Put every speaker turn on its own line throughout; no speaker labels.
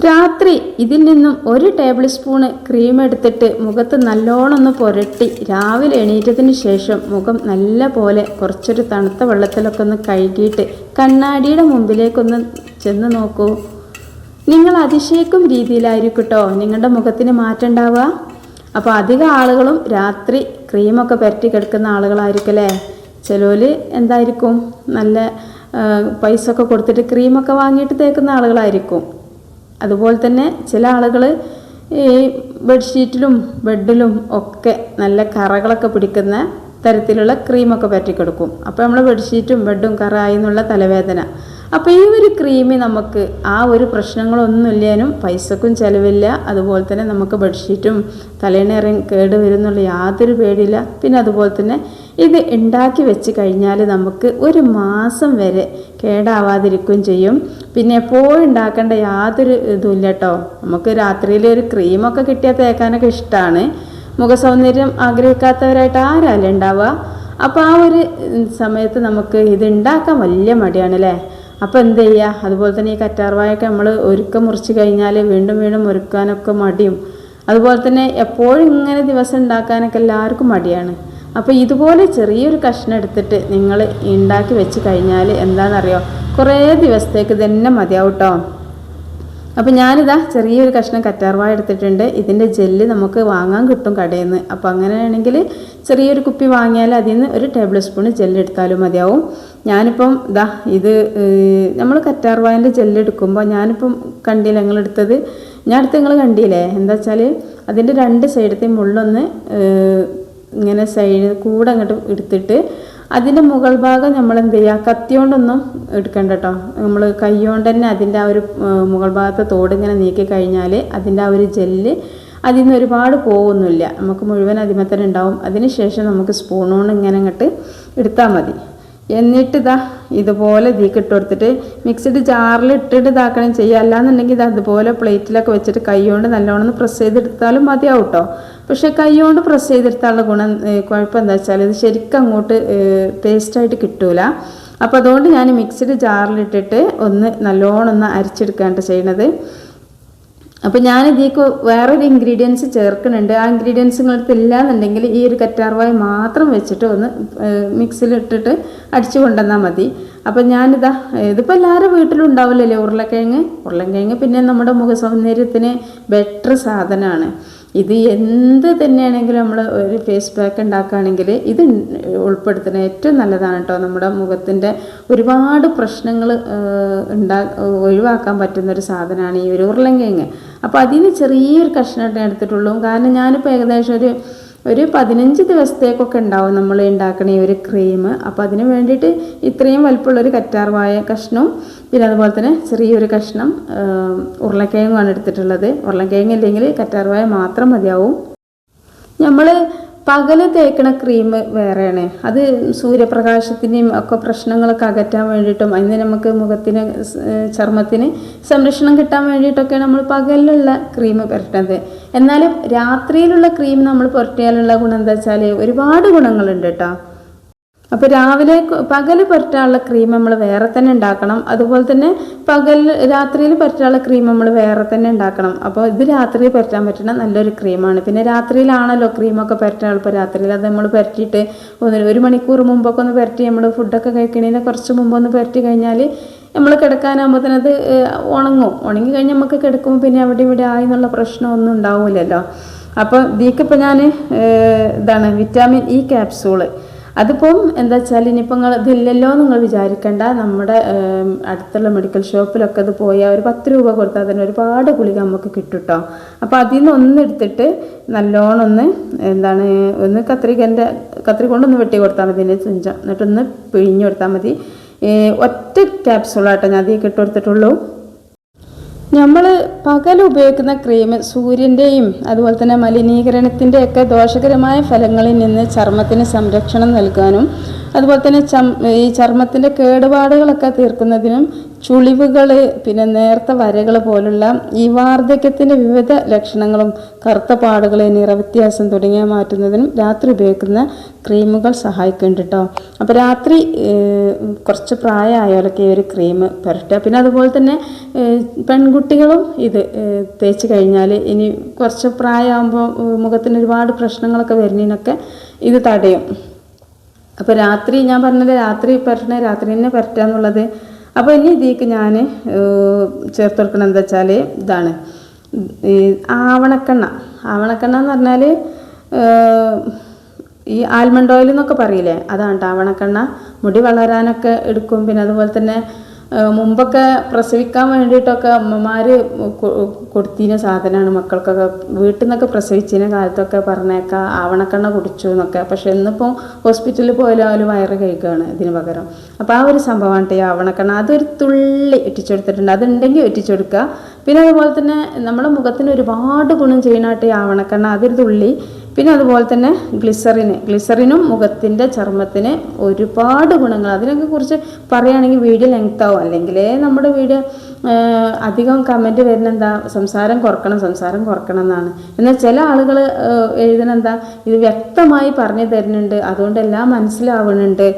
രാത്രി ഇതിൽ നിന്നും ഒരു ടേബിൾ സ്പൂണ് ക്രീം എടുത്തിട്ട് മുഖത്ത് നല്ലോണം ഒന്ന് പുരട്ടി രാവിലെ എണീറ്റതിന് ശേഷം മുഖം നല്ല പോലെ കുറച്ചൊരു തണുത്ത വെള്ളത്തിലൊക്കെ ഒന്ന് കഴുകിയിട്ട് കണ്ണാടിയുടെ മുമ്പിലേക്കൊന്ന് ചെന്ന് നോക്കൂ. നിങ്ങൾ അതിശയിക്കും രീതിയിലായിരിക്കും കേട്ടോ നിങ്ങളുടെ മുഖത്തിന് മാറ്റം ഉണ്ടാവുക. അപ്പോൾ അധികം ആളുകളും രാത്രി ക്രീമൊക്കെ പുരട്ടി കിടക്കുന്ന ആളുകളായിരിക്കും അല്ലേ ചിലവര് എന്തായിരിക്കും? നല്ല പൈസ ഒക്കെ കൊടുത്തിട്ട് ക്രീമൊക്കെ വാങ്ങിയിട്ട് തേക്കുന്ന ആളുകളായിരിക്കും. അതുപോലെ തന്നെ ചില ആളുകൾ ഈ ബെഡ്ഷീറ്റിലും ബെഡിലും ഒക്കെ നല്ല കറകളൊക്കെ പിടിക്കുന്ന തരത്തിലുള്ള ക്രീമൊക്കെ പറ്റിക്കെടുക്കും അപ്പോൾ നമ്മൾ ബെഡ്ഷീറ്റും ബെഡും കറ ആയി എന്നുള്ള തലവേദന. അപ്പോൾ ഈ ഒരു ക്രീമി നമുക്ക് ആ ഒരു പ്രശ്നങ്ങളൊന്നും ഇല്ലേനും പൈസക്കും ചിലവില്ല. അതുപോലെ തന്നെ നമുക്ക് ബെഡ്ഷീറ്റും തലേണേറിയും കേട് വരുന്നുള്ള യാതൊരു പേടിയില്ല. പിന്നെ അതുപോലെ തന്നെ ഇത് ഉണ്ടാക്കി വെച്ച് കഴിഞ്ഞാൽ നമുക്ക് ഒരു മാസം വരെ കേടാവാതിരിക്കുകയും ചെയ്യും. പിന്നെ എപ്പോഴും യാതൊരു ഇതുമില്ല കേട്ടോ നമുക്ക് രാത്രിയിൽ ഒരു ക്രീമൊക്കെ കിട്ടിയാൽ തേക്കാനൊക്കെ ഇഷ്ടമാണ് മുഖസൗന്ദര്യം ആഗ്രഹിക്കാത്തവരായിട്ട് ആരാലും ഉണ്ടാവുക? അപ്പോൾ ആ ഒരു സമയത്ത് നമുക്ക് ഇത് ഉണ്ടാക്കാൻ വലിയ മടിയാണ് അല്ലേ അപ്പോൾ എന്ത് ചെയ്യുക അതുപോലെ തന്നെ ഈ കറ്റാർവായൊക്കെ നമ്മൾ ഒരുക്കം മുറിച്ച് കഴിഞ്ഞാൽ വീണ്ടും വീണ്ടും ഒരുക്കാനൊക്കെ മടിയും. അതുപോലെ തന്നെ എപ്പോഴും ഇങ്ങനെ ദിവസം ഉണ്ടാക്കാനൊക്കെ എല്ലാവർക്കും മടിയാണ്. അപ്പോൾ ഇതുപോലെ ചെറിയൊരു കഷ്ണം എടുത്തിട്ട് നിങ്ങൾ ഉണ്ടാക്കി വെച്ച് കഴിഞ്ഞാൽ എന്താണെന്നറിയോ? കുറേ ദിവസത്തേക്ക് തന്നെ മതിയാവും കേട്ടോ അപ്പോൾ ഞാനിതാ ചെറിയൊരു കഷ്ണം കറ്റാർവാഴ എടുത്തിട്ടുണ്ട്. ഇതിന്റെ ജെല്ല് നമുക്ക് വാങ്ങാൻ കിട്ടും കടയിൽ നിന്ന് അപ്പോൾ അങ്ങനെയാണെങ്കിൽ ചെറിയൊരു കുപ്പി വാങ്ങിയാൽ അതിൽ നിന്ന് ഒരു ടേബിൾ സ്പൂൺ ജെല്ല് എടുത്താലും മതിയാവും. ഞാനിപ്പം ഇതാ ഇത് നമ്മൾ കറ്റാർവാഴന്റെ ജെല്ല് എടുക്കുമ്പോൾ ഞാനിപ്പം കണ്ടില്ല നിങ്ങൾ എടുത്തത് ഞാൻ എടുത്ത് നിങ്ങൾ കണ്ടില്ലേ? എന്താ വെച്ചാൽ അതിന്റെ രണ്ട് സൈഡത്തെ മുള്ളൊന്ന് ഇങ്ങനെ സൈഡ് കൂടെ അങ്ങോട്ട് എടുത്തിട്ട് അതിന്റെ മുകൾ ഭാഗം നമ്മൾ എന്ത് ചെയ്യുക? കത്തി കൊണ്ടൊന്നും എടുക്കണ്ട കേട്ടോ നമ്മൾ കൈ കൊണ്ട് തന്നെ അതിന്റെ ആ ഒരു മുകൾ ഭാഗത്തെ തോട് ഇങ്ങനെ നീക്കി കഴിഞ്ഞാൽ അതിന്റെ ആ ഒരു ജെല്ല് അതിൽ നിന്ന് ഒരുപാട് പോകുന്നില്ല നമുക്ക് മുഴുവൻ അതിമ തന്നെ ഉണ്ടാവും. അതിന് ശേഷം നമുക്ക് സ്പൂണുകൊണ്ട് ഇങ്ങനെ അങ്ങോട്ട് എടുത്താൽ മതി. എന്നിട്ട് ഇതാ ഇതുപോലെ ഇതിക്ക് ഇട്ട് കൊടുത്തിട്ട് മിക്സിഡ് ജാറിൽ ഇട്ടിട്ട് ഇതാക്കണം ചെയ്യുക. അല്ലാന്നുണ്ടെങ്കിൽ ഇത് അതുപോലെ പ്ലേറ്റിലൊക്കെ വെച്ചിട്ട് കൈ കൊണ്ട് നല്ലോണം പ്രസ് ചെയ്തെടുത്താലും മതിയാവും കേട്ടോ പക്ഷെ കൈ കൊണ്ട് പ്രസ് ചെയ്തെടുത്താലുള്ള ഗുണം കുഴപ്പം എന്താ വെച്ചാൽ ഇത് ശരിക്കും അങ്ങോട്ട് പേസ്റ്റായിട്ട് കിട്ടൂല. അപ്പോൾ അതുകൊണ്ട് ഞാൻ മിക്സിഡ് ജാറിലിട്ടിട്ട് ഒന്ന് നല്ലോണം ഒന്ന് അരിച്ചെടുക്കാനായിട്ട് ചെയ്യണത്. അപ്പോൾ ഞാൻ ഇതിലേക്ക് വേറൊരു ഇൻഗ്രീഡിയൻസ് ചേർക്കുന്നുണ്ട്. ആ ഇൻഗ്രീഡിയൻസ് നിങ്ങളടുത്ത് ഇല്ല എന്നുണ്ടെങ്കിൽ ഈ ഒരു കറ്റാർവായ മാത്രം വെച്ചിട്ട് ഒന്ന് മിക്സിയിലിട്ടിട്ട് അടിച്ചു കൊണ്ടുവന്നാൽ മതി. അപ്പം ഞാനിതാ ഇതിപ്പോൾ എല്ലാവരും വീട്ടിലും ഉണ്ടാവില്ലല്ലേ ഉരുളക്കിഴങ്ങ്? ഉരുളക്കിഴങ്ങ് പിന്നെ നമ്മുടെ മുഖസൗന്ദര്യത്തിന് ബെറ്റർ സാധനമാണ്. ഇത് എന്ത് തന്നെയാണെങ്കിലും നമ്മൾ ഒരു ഫേസ് പാക്ക് ഉണ്ടാക്കുകയാണെങ്കിൽ ഇത് ഉൾപ്പെടുത്തുന്ന ഏറ്റവും നല്ലതാണ് കേട്ടോ. നമ്മുടെ മുഖത്തിന്റെ ഒരുപാട് പ്രശ്നങ്ങൾ ഉണ്ടാ ഒഴിവാക്കാൻ പറ്റുന്ന ഒരു സാധനമാണ് ഈ ഒരു ഉരുളൻകിഴങ്ങ്. അപ്പോൾ അതിന് ചെറിയൊരു കഷ്ണം എടുത്തിട്ടുള്ളൂ. കാരണം ഞാനിപ്പോൾ ഏകദേശം ഒരു ഒരു പതിനഞ്ച് ദിവസത്തേക്കൊക്കെ ഉണ്ടാവും നമ്മൾ ഉണ്ടാക്കണ ഈ ഒരു ക്രീം അപ്പോൾ അതിന് വേണ്ടിയിട്ട് ഇത്രയും വലിപ്പമുള്ളൊരു കറ്റാർവായ കഷ്ണവും പിന്നെ അതുപോലെ തന്നെ ചെറിയൊരു കഷ്ണം ഉരുളക്കിഴങ്ങുമാണ് എടുത്തിട്ടുള്ളത്. ഉരുളക്കിഴങ്ങ് ഇല്ലെങ്കിൽ കറ്റാർവായ മാത്രം മതിയാവും. നമ്മൾ പകൽ തേക്കണ ക്രീം വേറെയാണ്. അത് സൂര്യപ്രകാശത്തിന്റെയും ഒക്കെ പ്രശ്നങ്ങളൊക്കെ അകറ്റാൻ വേണ്ടിയിട്ടും അതിന് നമുക്ക് മുഖത്തിന് ചർമ്മത്തിന് സംരക്ഷണം കിട്ടാൻ വേണ്ടിയിട്ടൊക്കെയാണ് നമ്മൾ പകലിലുള്ള ക്രീം പുരട്ടുന്നത് എന്നാലും രാത്രിയിലുള്ള ക്രീം നമ്മൾ പുരട്ടിയാലുള്ള ഗുണം എന്താ വെച്ചാൽ ഒരുപാട് ഗുണങ്ങളുണ്ട് കേട്ടോ അപ്പോൾ രാവിലെ പകൽ പുരട്ടാനുള്ള ക്രീം നമ്മൾ വേറെ തന്നെ ഉണ്ടാക്കണം. അതുപോലെ തന്നെ പകൽ രാത്രിയിൽ പുരട്ടാനുള്ള ക്രീം നമ്മൾ വേറെ തന്നെ ഉണ്ടാക്കണം. അപ്പോൾ ഇത് രാത്രി പുരട്ടാൻ പറ്റുന്ന നല്ലൊരു ക്രീമാണ് പിന്നെ രാത്രിയിലാണല്ലോ ക്രീമൊക്കെ പുരട്ടാൻ എളുപ്പം രാത്രിയിൽ അത് നമ്മൾ പുരട്ടിയിട്ട് ഒന്ന് ഒരു മണിക്കൂർ മുമ്പൊക്കെ ഒന്ന് പുരട്ടി നമ്മൾ ഫുഡൊക്കെ കഴിക്കണതിന് കുറച്ച് മുമ്പ് ഒന്ന് പുരട്ടി കഴിഞ്ഞാൽ നമ്മൾ കിടക്കാനാകുമ്പോഴത്തേന് അത് ഏഹ്, ഉണങ്ങും. ഉണങ്ങി കഴിഞ്ഞാൽ നമുക്ക് കിടക്കുമ്പോൾ പിന്നെ അവിടെ ഇവിടെ ആയി എന്നുള്ള പ്രശ്നമൊന്നും ഉണ്ടാവില്ലല്ലോ. അപ്പോൾ ഇതിക്കിപ്പോൾ ഞാൻ ഇതാണ് വിറ്റാമിൻ ഇ ക്യാപ്സൂൾ അതിപ്പം എന്താ വെച്ചാൽ ഇനിയിപ്പോൾ നിങ്ങൾ ഇതില്ലല്ലോ നിങ്ങൾ വിചാരിക്കേണ്ട. നമ്മുടെ അടുത്തുള്ള മെഡിക്കൽ ഷോപ്പിലൊക്കെ അത് പോയാൽ ഒരു പത്ത് രൂപ കൊടുത്താൽ തന്നെ ഒരുപാട് ഗുളിക നമുക്ക് കിട്ടും കേട്ടോ അപ്പോൾ അതിൽ നിന്ന് ഒന്ന് എടുത്തിട്ട് നല്ലോണം ഒന്ന് എന്താണ് ഒന്ന് കത്രികന്റെ കത്രിക കൊണ്ടൊന്ന് വെട്ടി കൊടുത്താൽ മതി ഇതിന്റെ ചുഞ്ചം. എന്നിട്ടൊന്ന് പിഴിഞ്ഞു കൊടുത്താൽ മതി. ഒറ്റ ക്യാപ്സൂളാട്ടോ ഞാൻ അതിൽ ഇട്ട് കൊടുത്തിട്ടുള്ളൂ. നമ്മൾ പകൽ ഉപയോഗിക്കുന്ന ക്രീം സൂര്യന്റെയും അതുപോലെ തന്നെ മലിനീകരണത്തിന്റെയൊക്കെ ദോഷകരമായ ഫലങ്ങളിൽ നിന്ന് ചർമ്മത്തിന് സംരക്ഷണം നൽകാനും അതുപോലെ തന്നെ ചം ഈ ചർമ്മത്തിന്റെ കേടുപാടുകളൊക്കെ തീർക്കുന്നതിനും ചുളിവുകൾ പിന്നെ നേർത്ത വരകൾ പോലുള്ള ഈ വാർദ്ധക്യത്തിന്റെ വിവിധ ലക്ഷണങ്ങളും കറുത്ത പാടുകൾ നിറവ്യത്യാസം തുടങ്ങിയ മാറ്റുന്നതിനും രാത്രി ഉപയോഗിക്കുന്ന ക്രീമുകൾ സഹായിക്കുന്നുണ്ട് കേട്ടോ അപ്പോൾ രാത്രി കുറച്ച് പ്രായമായവരൊക്കെ ഈ ഒരു ക്രീം പുരട്ടുക. പിന്നെ അതുപോലെ തന്നെ പെൺകുട്ടികളും ഇത് തേച്ച് കഴിഞ്ഞാൽ ഇനി കുറച്ച് പ്രായമാകുമ്പോൾ മുഖത്തിന് ഒരുപാട് പ്രശ്നങ്ങളൊക്കെ വരുന്നതിനൊക്കെ ഇത് തടയും. അപ്പോൾ രാത്രി ഞാൻ പറഞ്ഞത് രാത്രി പുരട്ടണേ രാത്രി തന്നെ പുരട്ടുക എന്നുള്ളത് അപ്പോൾ ഇനി ഇതിലേക്ക് ഞാൻ ചേർത്ത് കൊടുക്കണം എന്താ വെച്ചാൽ ഇതാണ്. ഈ ആവണക്കെണ്ണ. ആവണക്കെണ്ണ എന്ന് പറഞ്ഞാൽ ഈ ആൽമണ്ട് ഓയിൽ എന്നൊക്കെ പറയില്ലേ? അതാണ് ആവണക്കെണ്ണ മുടി വളരാനൊക്കെ എടുക്കും. പിന്നെ അതുപോലെ തന്നെ മുമ്പൊക്കെ പ്രസവിക്കാൻ വേണ്ടിയിട്ടൊക്കെ അമ്മമാർ കൊടുത്തിരുന്ന സാധനമാണ് മക്കൾക്കൊക്കെ വീട്ടിൽ നിന്നൊക്കെ പ്രസവിച്ചിരുന്ന കാലത്തൊക്കെ പറഞ്ഞേക്കാം ആവണക്കെണ്ണ കുടിച്ചു എന്നൊക്കെ. പക്ഷെ ഇന്നിപ്പോൾ ഹോസ്പിറ്റലിൽ പോയാലും അവർ വയറ് കഴിക്കുകയാണ് ഇതിന് പകരം. അപ്പോൾ ആ ഒരു സംഭവമാണ് ഈ ആവണക്കെണ്ണ. അതൊരു തുള്ളി ഒറ്റിച്ചെടുത്തിട്ടുണ്ട് അതുണ്ടെങ്കിൽ ഇട്ടിച്ചെടുക്കുക പിന്നെ അതുപോലെ തന്നെ നമ്മുടെ മുഖത്തിന് ഒരുപാട് ഗുണം ചെയ്യുന്നതായിട്ട് ഈ ആവണക്കെണ്ണ അതൊരു തുള്ളി. പിന്നെ അതുപോലെ തന്നെ ഗ്ലിസറിന് ഗ്ലിസറിനും മുഖത്തിന്റെ ചർമ്മത്തിന് ഒരുപാട് ഗുണങ്ങൾ. അതിനൊക്കെ കുറിച്ച് പറയുകയാണെങ്കിൽ വീഡിയോ ലെങ്ത് ആവും. അല്ലെങ്കിൽ നമ്മുടെ വീഡിയോ അധികം കമന്റ് വരുന്ന എന്താ സംസാരം കുറക്കണം സംസാരം കുറക്കണം എന്നാണ്. എന്നാൽ ചില ആളുകൾ എഴുതണെന്താ ഇത് വ്യക്തമായി പറഞ്ഞു തരുന്നുണ്ട് അതുകൊണ്ട് എല്ലാം മനസ്സിലാവുന്നുണ്ട്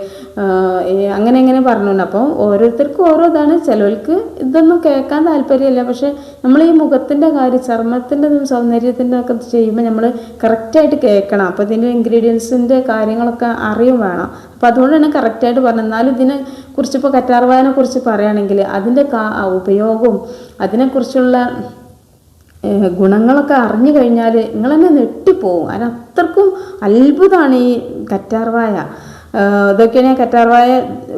അങ്ങനെ എങ്ങനെ പറഞ്ഞുണ്ട് അപ്പം ഓരോരുത്തർക്കും ഓരോ ഇതാണ് ചിലവർക്ക് ഇതൊന്നും കേൾക്കാൻ താല്പര്യമില്ല. പക്ഷേ നമ്മൾ ഈ മുഖത്തിന്റെ കാര്യം ചർമ്മത്തിന്റെ സൗന്ദര്യത്തിന്റെ ഒക്കെ ചെയ്യുമ്പോൾ നമ്മൾ കറക്റ്റായിട്ട് കേൾക്കണം. അപ്പോൾ ഇതിന്റെ ഇൻഗ്രീഡിയൻസിന്റെ കാര്യങ്ങളൊക്കെ അറിയും വേണം. അപ്പോൾ അതുകൊണ്ടാണ് കറക്റ്റായിട്ട് പറഞ്ഞത്. എന്നാലും ഇതിനെ കുറിച്ച് ഇപ്പോൾ കറ്റാർവായനെ കുറിച്ച് പറയുകയാണെങ്കിൽ അതിന്റെ കാ ഉപയോഗവും അതിനെക്കുറിച്ചുള്ള ഗുണങ്ങളൊക്കെ അറിഞ്ഞു കഴിഞ്ഞാൽ നിങ്ങൾ തന്നെ നെട്ടിപ്പോവും അതിന് അത്രക്കും അത്ഭുതമാണ് ഈ കറ്റാർവായ ഇതൊക്കെയാണ് ഞാൻ കറ്റാർവായ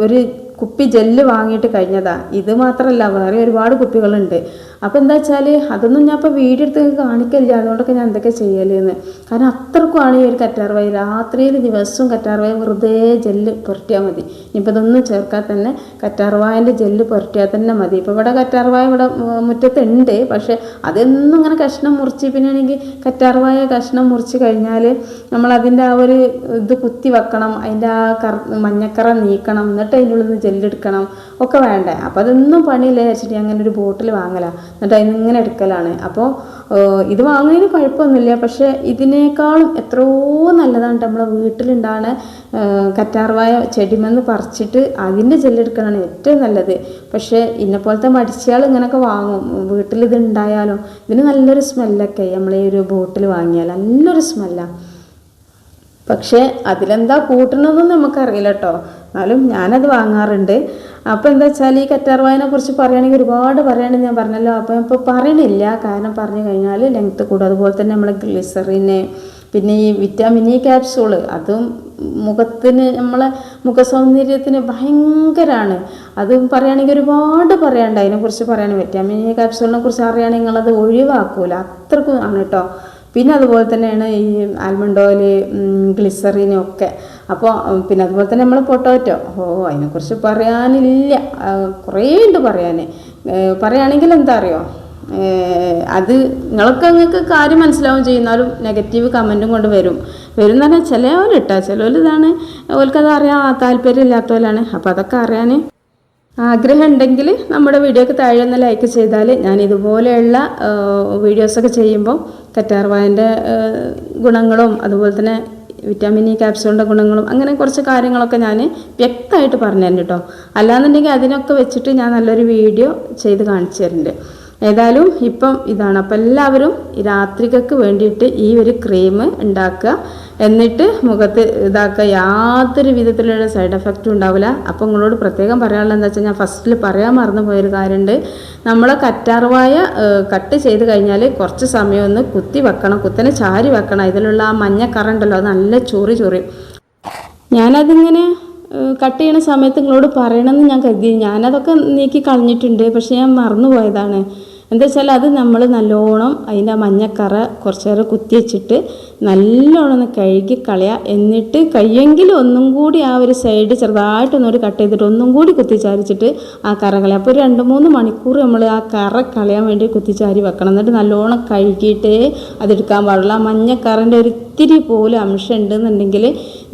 ഒരു കുപ്പി ജെല്ല് വാങ്ങിയിട്ട് കഴിഞ്ഞതാ. ഇത് മാത്രമല്ല വേറെ ഒരുപാട് കുപ്പികളുണ്ട്. അപ്പോൾ എന്താ വെച്ചാൽ അതൊന്നും ഞാൻ ഇപ്പോൾ വീഡിയോ എടുത്ത് നിങ്ങൾക്ക് കാണിക്കില്ല അതുകൊണ്ടൊക്കെ ഞാൻ എന്തൊക്കെ ചെയ്യലെന്ന്. കാരണം അത്രക്കുമാണ് ഈ ഒരു കറ്റാർവായ രാത്രിയിൽ ദിവസവും കറ്റാർവായ വെറുതെ ജെല്ല് പുരട്ടിയാൽ മതി. ഇനിയിപ്പോൾ ഇതൊന്നും ചേർക്കാൻ തന്നെ കറ്റാർവായന്റെ ജെല്ല് പുരട്ടിയാൽ തന്നെ മതി. ഇപ്പോൾ ഇവിടെ കറ്റാർവായ ഇവിടെ മുറ്റത്തുണ്ട്. പക്ഷേ അതെന്നും ഇങ്ങനെ കഷ്ണം മുറിച്ച് പിന്നെ ആണെങ്കിൽ കറ്റാർവായ കഷ്ണം മുറിച്ച് കഴിഞ്ഞാൽ നമ്മൾ അതിന്റെ ആ ഒരു ഇത് കുത്തി വെക്കണം. അതിന്റെ ആ കറ മഞ്ഞക്കറ നീക്കണം. എന്നിട്ട് അതിന്റെ ഉള്ളിൽ നിന്ന് ജെല്ലെടുക്കണം. ഒക്കെ വേണ്ടേ? അപ്പോൾ അതൊന്നും പണിയില്ല വെച്ചിട്ട് അങ്ങനെ ഒരു ബോട്ടിൽ വാങ്ങലാ. എന്നിട്ട് അതിന് ഇങ്ങനെ എടുക്കലാണ്. അപ്പോൾ ഇത് വാങ്ങുന്നതിന് കുഴപ്പമൊന്നുമില്ല. പക്ഷേ ഇതിനേക്കാളും എത്രയോ നല്ലതാണ് നമ്മളെ വീട്ടിലുണ്ടാണ് കറ്റാർവായ ചെടിമെന്ന് പറിച്ചിട്ട് അതിന്റെ ജെല്ലെടുക്കലാണ് ഏറ്റവും നല്ലത്. പക്ഷേ ഇന്നെപ്പോലത്തെ മടിച്ചയാൾ ഇങ്ങനെയൊക്കെ വാങ്ങും. വീട്ടിൽ ഇത് ഉണ്ടായാലും ഇതിന് നല്ലൊരു സ്മെല്ലൊക്കെ നമ്മൾ ഈ ഒരു ബോട്ടിൽ വാങ്ങിയാൽ നല്ലൊരു സ്മെല്ലാണ് പക്ഷേ അതിലെന്താ കൂട്ടണതെന്ന് നമുക്കറിയില്ല കേട്ടോ എന്നാലും ഞാനത് വാങ്ങാറുണ്ട്. അപ്പോൾ എന്താ വെച്ചാൽ ഈ കറ്റാർവായനെ കുറിച്ച് പറയുകയാണെങ്കിൽ ഒരുപാട് പറയുകയാണെങ്കിൽ ഞാൻ പറഞ്ഞല്ലോ. അപ്പോൾ ഇപ്പോൾ പറയണില്ല. കാരണം പറഞ്ഞു കഴിഞ്ഞാൽ ലെങ്ത്ത് കൂടും. അതുപോലെ തന്നെ നമ്മൾ ഗ്ലിസറിന് പിന്നെ ഈ വിറ്റാമിൻ ഇ ക്യാപ്സൂൾ അതും മുഖത്തിന് നമ്മളെ മുഖസൗന്ദര്യത്തിന് ഭയങ്കരമാണ് അതും പറയുകയാണെങ്കിൽ ഒരുപാട് പറയാനുണ്ട്. അതിനെക്കുറിച്ച് പറയുകയാണെങ്കിൽ വിറ്റാമിൻ ഇ ക്യാപ്സൂളിനെ കുറിച്ച് അറിയുകയാണെങ്കിൽ നിങ്ങളത് ഒഴിവാക്കൂല. അത്രക്കും ആണ് കേട്ടോ പിന്നെ അതുപോലെ തന്നെയാണ് ഈ ആൽമണ്ട് ഓയിൽ ഗ്ലിസറിനും ഒക്കെ. അപ്പോൾ പിന്നെ അതുപോലെ തന്നെ നമ്മൾ പൊട്ടോറ്റോ. ഓ അതിനെക്കുറിച്ച് പറയാനില്ല. കുറേ ഉണ്ട് പറയാൻ പറയുകയാണെങ്കിൽ എന്താ അറിയോ? അത് നിങ്ങൾക്ക് നിങ്ങൾക്ക് കാര്യം മനസ്സിലാവും ചെയ്യുന്നാലും നെഗറ്റീവ് കമന്റും കൊണ്ട് വരും. വരും എന്ന് പറഞ്ഞാൽ ചിലവരിട്ടാ. ചിലവരിതാണ്. അവർക്കത് അറിയാൻ താല്പര്യം ഇല്ലാത്തവരാണ് അപ്പോൾ അതൊക്കെ അറിയാൻ ആഗ്രഹം ഉണ്ടെങ്കിൽ നമ്മുടെ വീഡിയോക്ക് താഴെ ഒന്ന് ലൈക്ക് ചെയ്താൽ ഞാൻ ഇതുപോലെയുള്ള വീഡിയോസൊക്കെ ചെയ്യുമ്പോൾ കറ്റാർവായന്റെ ഗുണങ്ങളും അതുപോലെ തന്നെ വിറ്റാമിൻ ഇ ക്യാപ്സൂളിന്റെ ഗുണങ്ങളും അങ്ങനെ കുറച്ച് കാര്യങ്ങളൊക്കെ ഞാൻ വ്യക്തമായിട്ട് പറഞ്ഞു തരുന്നുണ്ട് കേട്ടോ അല്ലാന്നുണ്ടെങ്കിൽ അതിനൊക്കെ വെച്ചിട്ട് ഞാൻ നല്ലൊരു വീഡിയോ ചെയ്ത് കാണിച്ചു തരുന്നുണ്ട് ഏതായാലും ഇപ്പം ഇതാണ്. അപ്പം എല്ലാവരും രാത്രികൾക്ക് വേണ്ടിയിട്ട് ഈ ഒരു ക്രീം ഉണ്ടാക്കുക. എന്നിട്ട് മുഖത്ത് ഇതാക്കുക. യാതൊരു വിധത്തിലുള്ള സൈഡ് എഫക്റ്റും ഉണ്ടാവില്ല. അപ്പം നിങ്ങളോട് പ്രത്യേകം പറയാനുള്ളത് എന്താ വെച്ചാൽ ഞാൻ ഫസ്റ്റിൽ പറയാൻ മറന്നു പോയൊരു കാര്യമുണ്ട് നമ്മൾ കറ്റാർവായ കട്ട് ചെയ്ത് കഴിഞ്ഞാൽ കുറച്ച് സമയം ഒന്ന് കുത്തി വെക്കണം. കുത്തനെ ചാരി വെക്കണം. ഇതിലുള്ള ആ മഞ്ഞ കറണ്ടല്ലോ അത് നല്ല ചൊറി ചൊറി. ഞാനതിങ്ങനെ കട്ട് ചെയ്യണ സമയത്ത് നിങ്ങളോട് പറയണമെന്ന് ഞാൻ കരുതി. ഞാനതൊക്കെ നീക്കി കളഞ്ഞിട്ടുണ്ട്. പക്ഷെ ഞാൻ മറന്നുപോയതാണ്. എന്താ വെച്ചാൽ അത് നമ്മൾ നല്ലോണം അതിന്റെ മഞ്ഞക്കറ കുറച്ചേറെ കുത്തി വെച്ചിട്ട് നല്ലോണം ഒന്ന് കഴുകി കളയുക എന്നിട്ട് കയ്യെങ്കിലും ഒന്നും കൂടി ആ ഒരു സൈഡ് ചെറുതായിട്ടൊന്നൊരു കട്ട് ചെയ്തിട്ട് ഒന്നും കൂടി കുത്തിച്ചാരിച്ചിട്ട് ആ കറ കളയാം. അപ്പോൾ ഒരു രണ്ട് മൂന്ന് മണിക്കൂർ നമ്മൾ ആ കറ കളയാൻ വേണ്ടി കുത്തിച്ചാരി വെക്കണം. എന്നിട്ട് നല്ലോണം കഴുകിയിട്ടേ അതെടുക്കാൻ പാടുള്ളൂ. ആ മഞ്ഞക്കറന്റെ ഒരു ഒരിത്തിരി പോലും അംശം ഉണ്ടെന്നുണ്ടെങ്കിൽ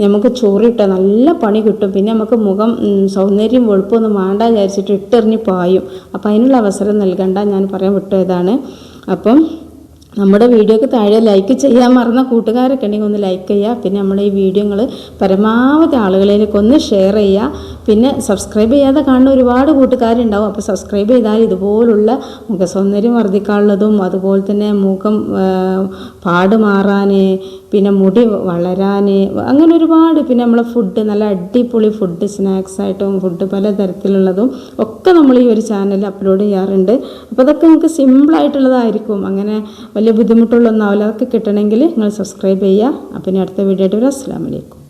നമുക്ക് ചോറിട്ട നല്ല പണി കിട്ടും. പിന്നെ നമുക്ക് മുഖം സൗന്ദര്യം വെളുപ്പൊന്നും വേണ്ട വിചാരിച്ചിട്ട് ഇട്ടെറിഞ്ഞ് പായും. അപ്പം അതിനുള്ള അവസരം നൽകണ്ട. ഞാൻ പറയാൻ വിട്ടതാണ്. അപ്പം നമ്മുടെ വീഡിയോക്ക് താഴെ ലൈക്ക് ചെയ്യാൻ മറന്ന കൂട്ടുകാരൊക്കെ ഉണ്ടെങ്കിൽ ഒന്ന് ലൈക്ക് ചെയ്യുക. പിന്നെ നമ്മുടെ ഈ വീഡിയോകൾ പരമാവധി ആളുകളിലേക്ക് ഒന്ന് ഷെയർ ചെയ്യുക. പിന്നെ സബ്സ്ക്രൈബ് ചെയ്യാതെ കാണുന്ന ഒരുപാട് കൂട്ടുകാരുണ്ടാവും. അപ്പോൾ സബ്സ്ക്രൈബ് ചെയ്താൽ ഇതുപോലുള്ള മുഖസൗന്ദര്യം വർദ്ധിക്കാനുള്ളതും അതുപോലെ തന്നെ മുഖം പാട് മാറാൻ പിന്നെ മുടി വളരാൻ അങ്ങനെ ഒരുപാട് പിന്നെ നമ്മളെ ഫുഡ് നല്ല അടിപൊളി ഫുഡ് സ്നാക്സ് ആയിട്ടും ഫുഡ് പല തരത്തിലുള്ളതും ഒക്കെ നമ്മൾ ഈ ഒരു ചാനലിൽ അപ്ലോഡ് ചെയ്യാറുണ്ട്. അപ്പോൾ അതൊക്കെ നമുക്ക് സിമ്പിളായിട്ടുള്ളതായിരിക്കും അങ്ങനെ വലിയ ബുദ്ധിമുട്ടുള്ള ഒന്നാവില്ല അതൊക്കെ കിട്ടണമെങ്കിൽ നിങ്ങൾ സബ്സ്ക്രൈബ് ചെയ്യുക. അപ്പം ഇനി അടുത്ത വീഡിയോ ആയിട്ട് വരാം. അസ്സാം വലൈക്കും